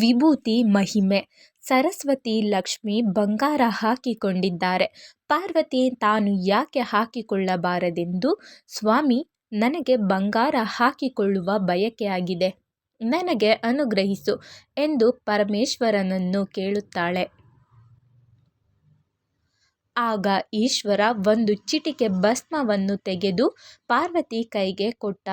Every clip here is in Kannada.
ವಿಭೂತಿ, ಮಹಿಮೆ. ಸರಸ್ವತಿ, ಲಕ್ಷ್ಮಿ ಬಂಗಾರ ಹಾಕಿಕೊಂಡಿದ್ದಾರೆ. ಪಾರ್ವತಿ, ತಾನು ಯಾಕೆ ಹಾಕಿಕೊಳ್ಳಬಾರದೆಂದು? ಸ್ವಾಮಿ, ನನಗೆ ಬಂಗಾರ ಹಾಕಿಕೊಳ್ಳುವ ಬಯಕೆಯಾಗಿದೆ ನನಗೆ ಅನುಗ್ರಹಿಸು ಎಂದು ಪರಮೇಶ್ವರನನ್ನು ಕೇಳುತ್ತಾಳೆ. ಆಗ ಈಶ್ವರ ಒಂದು ಚಿಟಿಕೆ ಭಸ್ಮವನ್ನು ತೆಗೆದು ಪಾರ್ವತಿ ಕೈಗೆ ಕೊಟ್ಟ.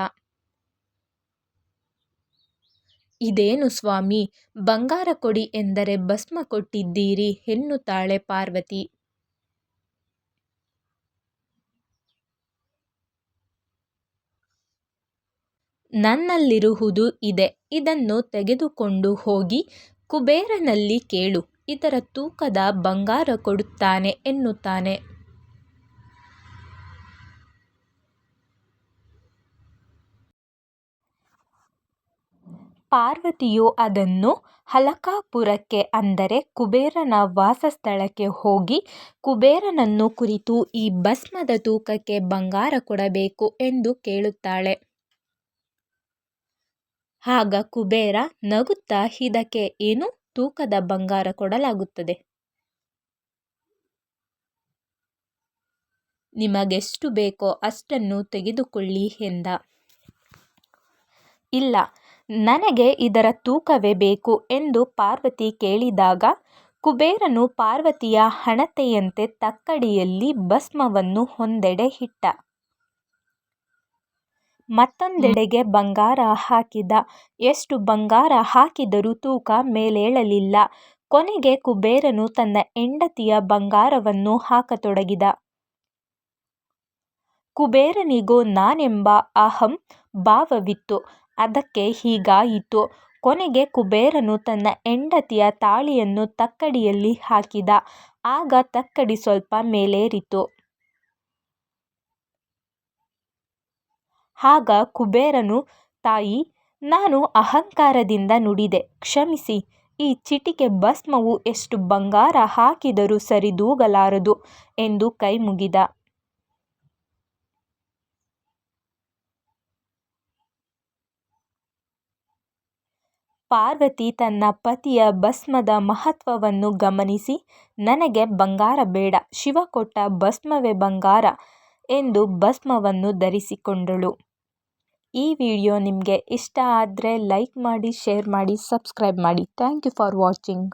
ಇದೇನು ಸ್ವಾಮಿ? ಬಂಗಾರ ಕೊಡಿ ಎಂದರೆ ಭಸ್ಮ ಕೊಟ್ಟಿದ್ದೀರಿ ಎನ್ನುತ್ತಾಳೆ ಪಾರ್ವತಿ. ನನ್ನಲ್ಲಿರುವುದು ಇದೆ. ಇದನ್ನು ತೆಗೆದುಕೊಂಡು ಹೋಗಿ ಕುಬೇರನಲ್ಲಿ ಕೇಳು. ಇದರ ತೂಕದ ಬಂಗಾರ ಕೊಡುತ್ತಾನೆ ಎನ್ನುತ್ತಾನೆ. ಪಾರ್ವತಿಯು ಅದನ್ನು ಹಲಕಾಪುರಕ್ಕೆ, ಅಂದರೆ ಕುಬೇರನ ವಾಸಸ್ಥಳಕ್ಕೆ ಹೋಗಿ ಕುಬೇರನನ್ನು ಕುರಿತು ಈ ಭಸ್ಮದ ತೂಕಕ್ಕೆ ಬಂಗಾರ ಕೊಡಬೇಕು ಎಂದು ಕೇಳುತ್ತಾಳೆ. ಆಗ ಕುಬೇರ ನಗುತ್ತಾ, ಇದಕ್ಕೆ ಏನು? ತೂಕದ ಬಂಗಾರ ಕೊಡಲಾಗುತ್ತದೆ. ನಿಮಗೆಷ್ಟು ಬೇಕೋ ಅಷ್ಟನ್ನು ತೆಗೆದುಕೊಳ್ಳಿ ಎಂದ. ಇಲ್ಲ ನನಗೆ ಇದರ ತೂಕವೇ ಬೇಕು ಎಂದು ಪಾರ್ವತಿ ಕೇಳಿದಾಗ, ಕುಬೇರನು ಪಾರ್ವತಿಯ ಹಣತೆಯಂತೆ ತಕ್ಕಡಿಯಲ್ಲಿ ಭಸ್ಮವನ್ನು ಒಂದೆಡೆ ಇಟ್ಟ. ಮತ್ತೊಂದೆಡೆಗೆ ಬಂಗಾರ ಹಾಕಿದ. ಎಷ್ಟು ಬಂಗಾರ ಹಾಕಿದರೂ ತೂಕ ಮೇಲೇಳಲಿಲ್ಲ. ಕೊನೆಗೆ ಕುಬೇರನು ತನ್ನ ಹೆಂಡತಿಯ ಬಂಗಾರವನ್ನು ಹಾಕತೊಡಗಿದ. ಕುಬೇರನಿಗೂ ನಾನೆಂಬ ಅಹಂ ಭಾವವಿತ್ತು. ಅದಕ್ಕೆ ಹೀಗಾಯಿತು. ಕೊನೆಗೆ ಕುಬೇರನು ತನ್ನ ಹೆಂಡತಿಯ ತಾಳಿಯನ್ನು ತಕ್ಕಡಿಯಲ್ಲಿ ಹಾಕಿದ. ಆಗ ತಕ್ಕಡಿ ಸ್ವಲ್ಪ ಮೇಲೇರಿತು. ಆಗ ಕುಬೇರನು, ತಾಯಿ, ನಾನು ಅಹಂಕಾರದಿಂದ ನುಡಿದೆ. ಕ್ಷಮಿಸಿ. ಈ ಚಿಟಿಕೆ ಭಸ್ಮವು ಎಷ್ಟು ಬಂಗಾರ ಹಾಕಿದರೂ ಸರಿದೂಗಲಾರದು ಎಂದು ಕೈಮುಗಿದ. ಪಾರ್ವತಿ ತನ್ನ ಪತಿಯ ಭಸ್ಮದ ಮಹತ್ವವನ್ನು ಗಮನಿಸಿ, ನನಗೆ ಬಂಗಾರ ಬೇಡ, ಶಿವ ಕೊಟ್ಟ ಭಸ್ಮವೇ ಬಂಗಾರ ಎಂದು ಭಸ್ಮವನ್ನು ಧರಿಸಿಕೊಂಡಳು. ಈ ವಿಡಿಯೋ ನಿಮಗೆ ಇಷ್ಟ ಆದರೆ ಲೈಕ್ ಮಾಡಿ, ಶೇರ್ ಮಾಡಿ, ಸಬ್ಸ್ಕ್ರೈಬ್ ಮಾಡಿ. Thank you for watching.